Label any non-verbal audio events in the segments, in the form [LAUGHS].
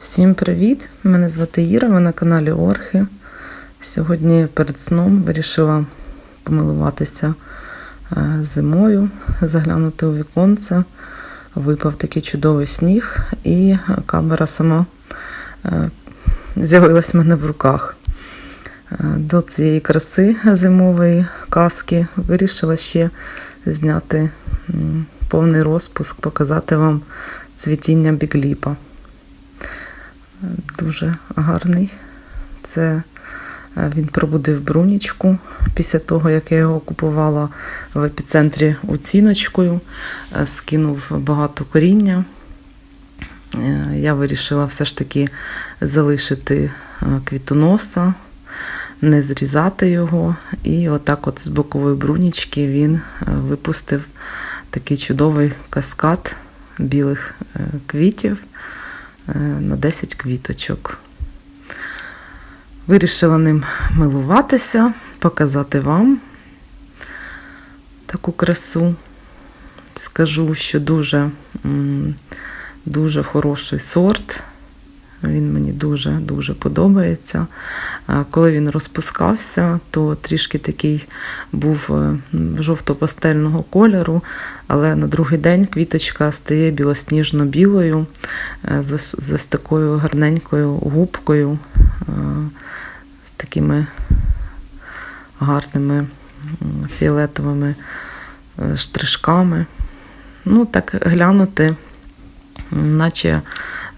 Всім привіт! Мене звати Іра, ви на каналі Орхи. Сьогодні перед сном вирішила помилуватися е, зимою, заглянути у віконце. Випав такий чудовий сніг, і камера сама е, з'явилась в мене в руках. Е, До цієї краси зимової казки вирішила ще зняти повний розпуск, показати вам цвітіння бігліпа. Дуже гарний. Це е, він пробудив брунічку після того, як я його купувала в епіцентрі оціночкою, е, скинув багато коріння. Е, Я вирішила все ж таки залишити квітоноса, не зрізати його. І отак от з бокової брунічки він випустив такий чудовий каскад білих квітів на 10 квіточок. Вирішила ним милуватися, показати вам таку красу. Скажу, що дуже, дуже хороший сорт. Він мені дуже-дуже подобається. Коли він розпускався, то трішки такий був е, жовто-пастельного кольору, але на другий день квіточка стає білосніжно-білою, е, з, ось- такою гарненькою губкою, е, з такими гарними фіолетовими штришками. Ну, так глянути, наче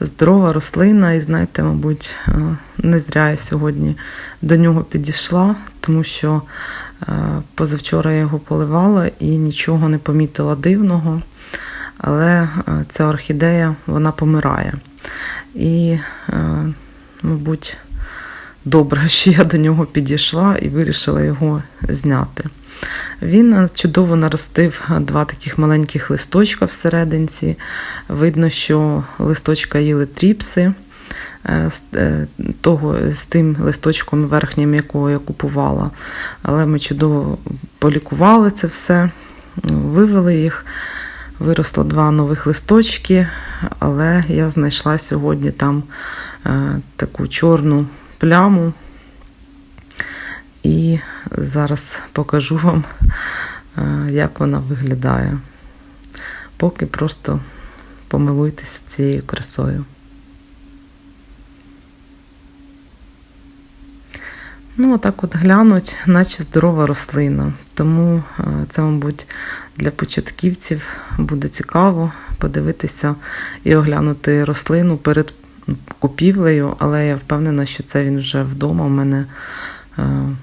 здорова рослина, і знаєте, мабуть, е, не зря я сьогодні до нього підійшла, тому що е, позавчора я його поливала і нічого не помітила дивного. Але е, ця орхідея вона помирає. І, мабуть, добре, [LAUGHS] що я до нього підійшла і вирішила його зняти. Він е, чудово наростив е, два таких маленьких листочка всерединці. Видно, що листочка їли тріпси. е, Того, з тим листочком верхнім, якого я купувала. Але ми чудово полікували це все, вивели їх. Виросло два нових листочки, але я знайшла сьогодні там таку чорну пляму. І зараз покажу вам, е, як вона виглядає. Поки просто помилуйтеся цією красою. Ну, отак от глянуть, наче здорова рослина. Тому е, це, мабуть, для початківців буде цікаво подивитися і оглянути рослину перед купівлею, але я впевнена, що це він вже вдома. У мене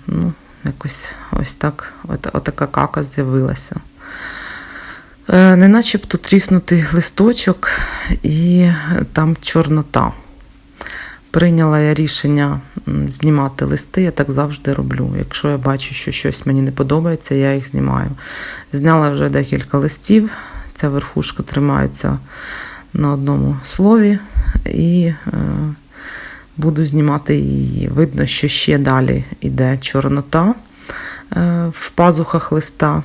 ну, якось ось так, от, отака кака з'явилася. Е, Не начебто тріснутий листочок і там чорнота. Прийняла я рішення знімати листи, я так завжди роблю. Якщо я бачу, що щось мені не подобається, я їх знімаю. Зняла вже декілька листів, ця верхушка тримається на одному слові, і е, буду знімати її. Видно, що ще далі йде чорнота е, в пазухах листа,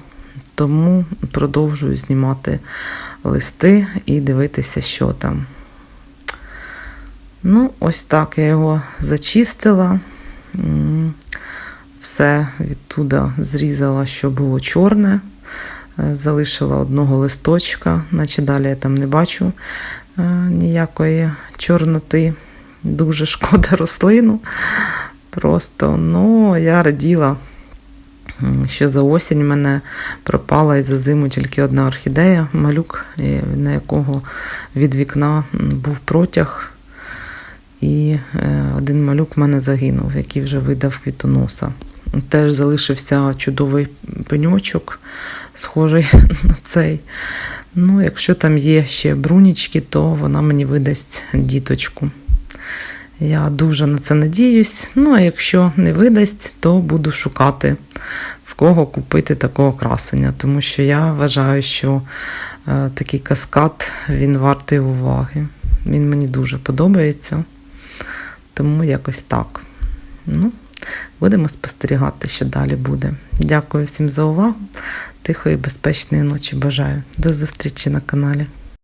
тому продовжую знімати листи і дивитися, що там. Ну, ось так я його зачистила. Все відтуда зрізала, що було чорне. Е, Залишила одного листочка, наче далі я там не бачу е, ніякої чорноти. Дуже шкода рослину. Просто, ну, я раділа, що за осінь в мене пропала і за зиму тільки одна орхідея, малюк, на якого від вікна був протяг. І е, один малюк в мене загинув, який вже видав квітоноса. Теж залишився чудовий пеньочок, схожий [LAUGHS] на цей. Ну, якщо там є ще брунічки, то вона мені видасть діточку. Я дуже на це надіюсь. Ну, а якщо не видасть, то буду шукати, в кого купити такого красення. Тому що я вважаю, що е, такий каскад він вартий уваги. Він мені дуже подобається. Тому якось так. Ну, будемо спостерігати, що далі буде. Дякую всім за увагу. Тихої, безпечної ночі бажаю. До зустрічі на каналі.